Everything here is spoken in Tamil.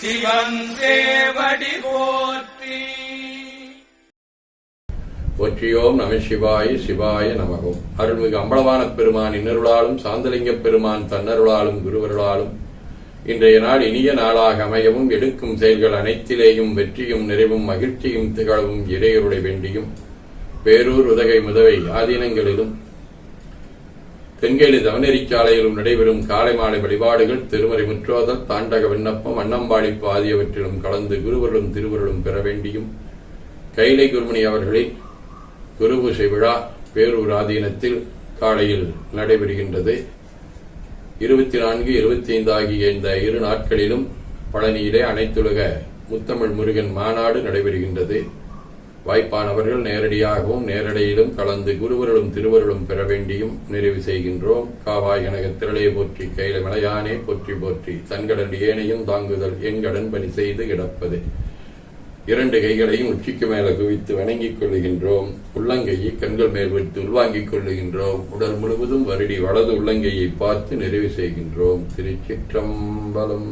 சிவன் போற்றி. போற்றியோம் நம சிவாய சிவாய நமகோம். அருள்மிகு அம்பலவான பெருமான் இன்னருளாலும் சாந்தலிங்க பெருமான் தன்னருளாலும் குருவருளாலும் இன்றைய நாள் இனிய நாளாக அமையவும் எடுக்கும் செயல்கள் அனைத்திலேயும் வெற்றியும் நிறைவும் மகிழ்ச்சியும் திகழவும் இறையருடைய வேண்டியும் பேரூர் உதகை முதவை ஆதீனங்களிலும் தென்கேலி தவநெறிச்சாலையிலும் நடைபெறும் காலை மாலை வழிபாடுகள் திருமறை முற்றோதல் தாண்டக விண்ணப்பம் அன்னம்பாடிப்பு ஆகியவற்றிலும் கலந்து குருவருளும் திருவருளும் பெற வேண்டியும். கைலை குருமணி அவர்களின் குருபூசை விழா பேரூர் ஆதீனத்தில் காலையில் நடைபெறுகின்றது. இருபத்தி நான்கு இருபத்தி ஐந்து ஆகிய இந்த இரு நாட்களிலும் பழனியிலே அனைத்துலக முத்தமிழ் முருகன் மாநாடு நடைபெறுகின்றது. வாய்ப்பானவர்கள் நேரடியாகவும் நேரடியிலும் கலந்து குருவர்களும் திருவருளும் பெற வேண்டியும் நிறைவு செய்கின்றோம். காவாய் கனக திரளே போற்றி கையில மலையானே போற்றி போற்றி. தன்கடன் ஏனையும் தாங்குதல் என்கடன் பணி செய்து கிடப்பது. இரண்டு கைகளையும் உச்சிக்கு மேல குவித்து வணங்கிக் கொள்ளுகின்றோம். உள்ளங்கையை கண்கள் மேல் வைத்து உள்வாங்கிக் கொள்ளுகின்றோம். உடல் முழுவதும் வருடி வலது உள்ளங்கையை பார்த்து நிறைவு செய்கின்றோம். திருச்சிற்றம்பலம்